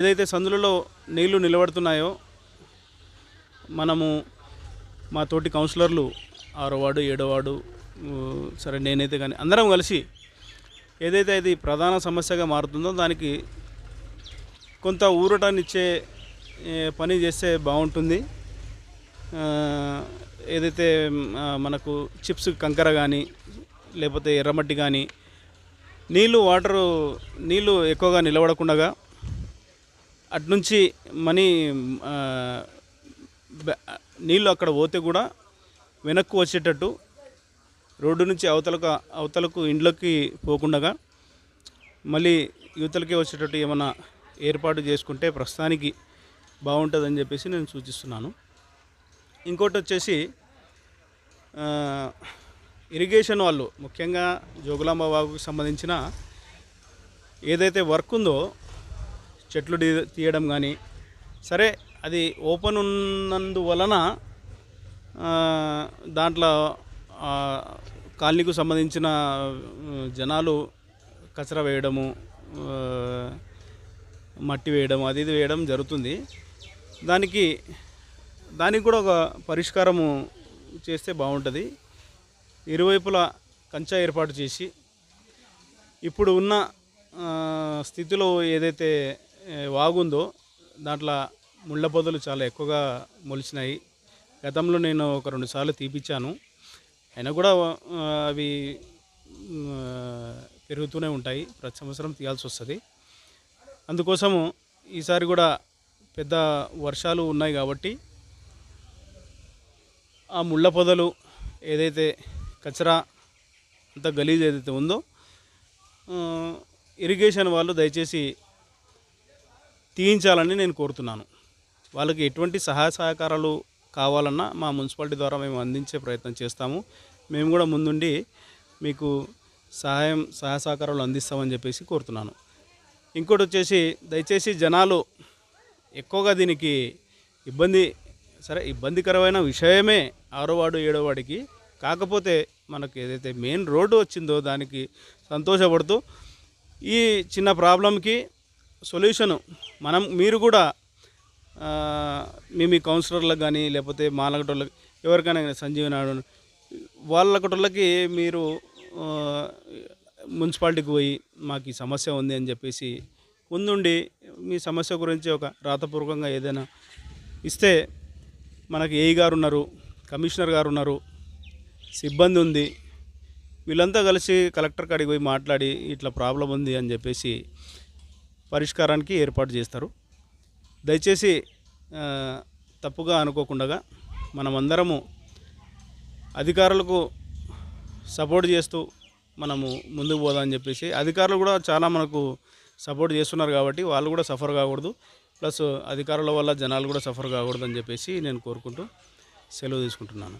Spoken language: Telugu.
ఏదైతే సందులలో నీళ్ళు నిలబడుతున్నాయో మనము మా తోటి కౌన్సిలర్లు ఆరో వార్డు ఏడో వార్డు సరే నేనైతే కానీ అందరం కలిసి ఏదైతే ఇది ప్రధాన సమస్యగా మారుతుందో దానికి కొంత ఊరటానిచ్చే పని చేస్తే బాగుంటుంది. ఏదైతే మనకు చిప్స్ కంకర కానీ లేకపోతే ఎర్రమట్టి కానీ నీళ్ళు వాటరు నీళ్ళు ఎక్కువగా నిలబడకుండా అట్నుంచి మనీ నీళ్ళు అక్కడ పోతే కూడా వెనక్కు వచ్చేటట్టు రోడ్డు నుంచి అవతలకు అవతలకు ఇండ్లకి పోకుండా మళ్ళీ యువతలకే వచ్చేటట్టు ఏమైనా ఏర్పాటు చేసుకుంటే ప్రస్తుతానికి బాగుంటుందని చెప్పేసి నేను సూచిస్తున్నాను. ఇంకోటి వచ్చేసి ఇరిగేషన్ వాళ్ళు ముఖ్యంగా జోగులాంబ సంబంధించిన ఏదైతే వర్క్ ఉందో చెట్లు తీయడం కానీ సరే అది ఓపెన్ ఉన్నందువలన వలన దాంట్లో కాలనీకు సంబంధించిన జనాలు కచరా వేయడము మట్టి వేయడం అది ఇది వేయడం జరుగుతుంది. దానికి దానికి కూడా ఒక పరిష్కారము చేస్తే బాగుంటుంది. ఇరువైపులా కంచా ఏర్పాటు చేసి ఇప్పుడు ఉన్న స్థితిలో ఏదైతే వాగుందో దాంట్లో ముళ్ళ పొదలు చాలా ఎక్కువగా మొలిచినాయి. గతంలో నేను ఒక రెండు సార్లు తీపిచ్చాను. అయినా కూడా అవి పెరుగుతూనే ఉంటాయి. ప్రతి సంవత్సరం తీయాల్సి వస్తుంది. అందుకోసము ఈసారి కూడా పెద్ద వర్షాలు ఉన్నాయి కాబట్టి ఆ ముళ్ళ పొదలు ఏదైతే కచరా అంత గలీజ్ ఏదైతే ఉందో ఇరిగేషన్ వాళ్ళు దయచేసి తీయించాలని నేను కోరుతున్నాను. వాళ్ళకి ఎటువంటి సహాయ సహకారాలు కావాలన్నా మా మున్సిపాలిటీ ద్వారా మేము అందించే ప్రయత్నం చేస్తాము. మేము కూడా ముందుండి మీకు సహాయం సహాయ సహకారాలు అందిస్తామని చెప్పేసి కోరుతున్నాను. ఇంకోటి వచ్చేసి దయచేసి జనాలు ఎక్కువగా దీనికి ఇబ్బంది సరే ఇబ్బందికరమైన విషయమే ఆరోవాడు ఏడోవాడికి కాకపోతే మనకు ఏదైతే మెయిన్ రోడ్డు వచ్చిందో దానికి సంతోషపడుతూ ఈ చిన్న ప్రాబ్లంకి సొల్యూషను మనం మీరు కూడా మీ మీ కౌన్సిలర్లకు కానీ లేకపోతే మాలకటోళ్ళకి ఎవరికైనా కానీ సంజీవ నాయుడు వాళ్ళకటోళ్ళకి మీరు మున్సిపాలిటీకి పోయి మాకు ఈ సమస్య ఉంది అని చెప్పేసి ముందుండి మీ సమస్య గురించి ఒక రాతపూర్వకంగా ఏదైనా ఇస్తే మనకి ఏఈ గారు ఉన్నారు కమిషనర్ గారు ఉన్నారు సిబ్బంది ఉంది వీళ్ళంతా కలిసి కలెక్టర్ కాడికి పోయి మాట్లాడి ఇట్లా ప్రాబ్లం ఉంది అని చెప్పేసి పరిష్కారానికి ఏర్పాటు చేస్తారు. దయచేసి తప్పుగా అనుకోకుండా మనమందరము అధికారులకు సపోర్ట్ చేస్తూ మనము ముందుకు పోదామని చెప్పేసి అధికారులు కూడా చాలా మనకు సపోర్ట్ చేస్తున్నారు కాబట్టి వాళ్ళు కూడా సఫర్ కాకూడదు. ప్లస్ అధికారుల వల్ల జనాలు కూడా సఫర్ కాకూడదు అని చెప్పేసి నేను కోరుకుంటూ సెలవు తీసుకుంటున్నాను.